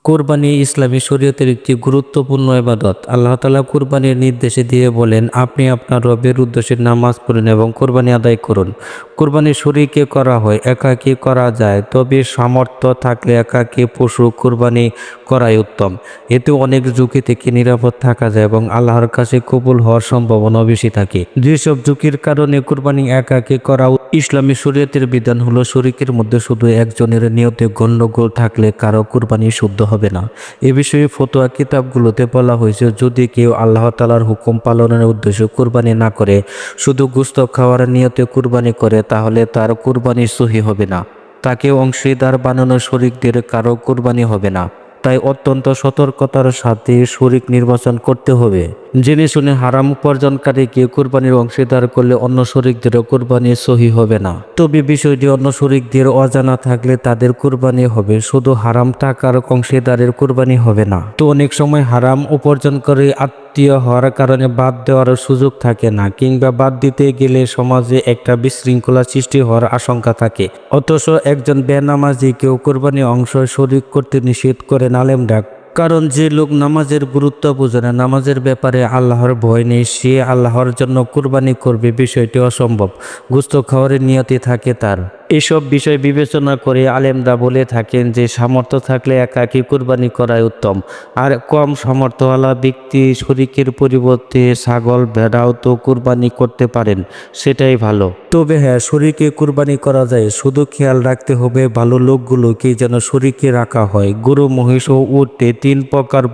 কোরবানি ইসলামী শরীয়তের একটি গুরুত্বপূর্ণ এবাদত আল্লাহ তালা কোরবানির নির্দেশে দিয়ে বলেন, আপনি আপনার রবের উদ্দেশ্যে নামাজ পড়ুন এবং কোরবানি আদায় করুন। কোরবানি শরীকে করা হয়, একাকী করা যায়, তবে সামর্থ্য থাকলে একাকী পশু কোরবানি করাই উত্তম। এতে অনেক ঝুঁকি থেকে নিরাপদ থাকা যায় এবং আল্লাহর কাছে কবুল হওয়ার সম্ভাবনা বেশি থাকে। যেসব ঝুঁকির কারণে কোরবানি একাকী করা ইসলামী শরীয়তের বিধান হলো, শরিকের মধ্যে শুধু একজনের নিয়তে গণ্ডগোল থাকলে কারও কুরবানি শুদ্ধ হবে না। এ বিষয়ে ফতোয়া কিতাবগুলোতে বলা হয়েছে, যদি কেউ আল্লাহ তালার হুকুম পালনের উদ্দেশ্যে কুরবানি না করে, শুধু গুস্ত খাওয়ার নিয়তে কুরবানি করে, তাহলে তার কুরবানি সহি হবে না। তাকে অংশীদার বানানো শরিকদের কারও কুরবানি হবে না। তাই অত্যন্ত সতর্কতার সাথে শরিক নির্বাচন করতে হবে। জেনে শুনে হারাম উপার্জনকারীকে কোরবানির অংশীদার করলে অন্য শরিকদেরও কোরবানি সহি হবে না। তবে বিষয়টি অন্য শরিকদের অজানা থাকলে তাদের কোরবানি হবে, শুধু হারাম টাকার অংশীদারের কোরবানি হবে না। তো অনেক সময় হারাম উপার্জনকারী আত্মীয় হওয়ার কারণে বাদ দেওয়ার সুযোগ থাকে না, কিংবা বাদ দিতে গেলে সমাজে একটা বিশৃঙ্খলা সৃষ্টি হওয়ার আশঙ্কা থাকে। অথচ একজন বেনামাজি কেউ কোরবানি অংশ শরিক করতে নিষেধ করেন আলেমরা। কারণ যে লোক নামাজের গুরুত্ব বোঝে না, নামাজের ব্যাপারে আল্লাহর ভয় নেই, সে আল্লাহর জন্য কুরবানি করবে, বিষয়টি অসম্ভব। গুস্ত খাওয়ারের নিয়তি থাকে তার। এসব বিষয় বিবেচনা করে আলেমদা বলে থাকেন যে সামর্থ্য থাকলে একাকী কুরবানি করাই উত্তম। আর কম সামর্থ্যওয়ালা ব্যক্তি শরিকের পরিবর্তে ছাগল, ভেড়াও তো কোরবানি করতে পারেন, সেটাই ভালো। তবে হ্যাঁ শরীকে কুরবানি করা যায়। শুধু খেয়াল রাখতে হবে ভালো লোকগুলোকে যেন শরীকে রাখা হয়। গরু, মহিষ ও উঠতে তিন প্রকার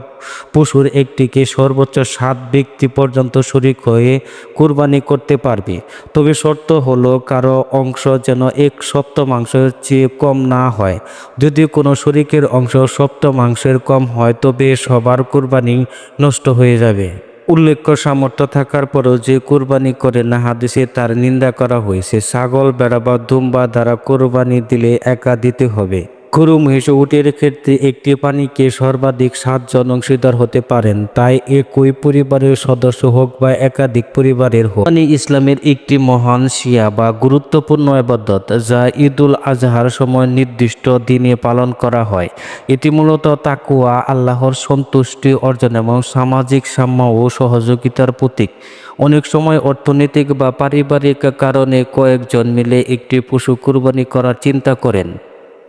পশুর একটিকে সর্বোচ্চ সাত ব্যক্তি পর্যন্ত শরিক হয়ে কুরবানি করতে পারবে। তবে শর্ত হলো কারও অংশ যেন এক সপ্তমাংশের চেয়ে কম না হয়। যদি কোনো শরিকের অংশ সপ্তমাংশের কম হয়, তবে সবার কুরবানি নষ্ট হয়ে যাবে। উল্লেখ্য, সামর্থ্য থাকার পরেও যে কোরবানি করে না, হাদিসে তার নিন্দা করা হয়েছে। ছাগল, বেড়া বা দুম্বা দ্বারা কোরবানি দিলে একা দিতে হবে। ও উটের ক্ষেত্রে একটি পানিকে সর্বাধিক সাতজন অংশীদার হতে পারেন, তাই একই পরিবারের সদস্য হোক বা একাধিক পরিবারের হোক। পানি ইসলামের একটি মহান শিয়া বা গুরুত্বপূর্ণ আবাদত, যা ঈদুল আজহার সময় নির্দিষ্ট দিনে পালন করা হয়। এটি মূলত তাকুয়া আল্লাহর সন্তুষ্টি অর্জন এবং সামাজিক সাম্য ও সহযোগিতার প্রতীক। অনেক সময় অর্থনৈতিক বা পারিবারিক কারণে কয়েকজন মিলে একটি পশু কুরবানি করার চিন্তা করেন।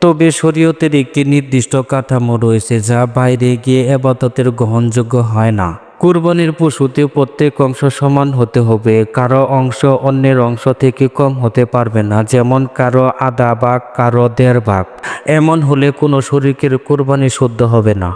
তবে শরীয়তের একটি নির্দিষ্ট কাঠামো রয়েছে যা বাইরে গিয়ে এবাদতের গ্রহণযোগ্য হয় না। কুরবানির পশুতে প্রত্যেক অংশ সমান হতে হবে, কারও অংশ অন্যের অংশ থেকে কম হতে পারবে না, যেমন কারও আধা ভাগ, কারও দেড় ভাগ। এমন হলে কোনো শরীরের কোরবানি শুদ্ধ হবে না।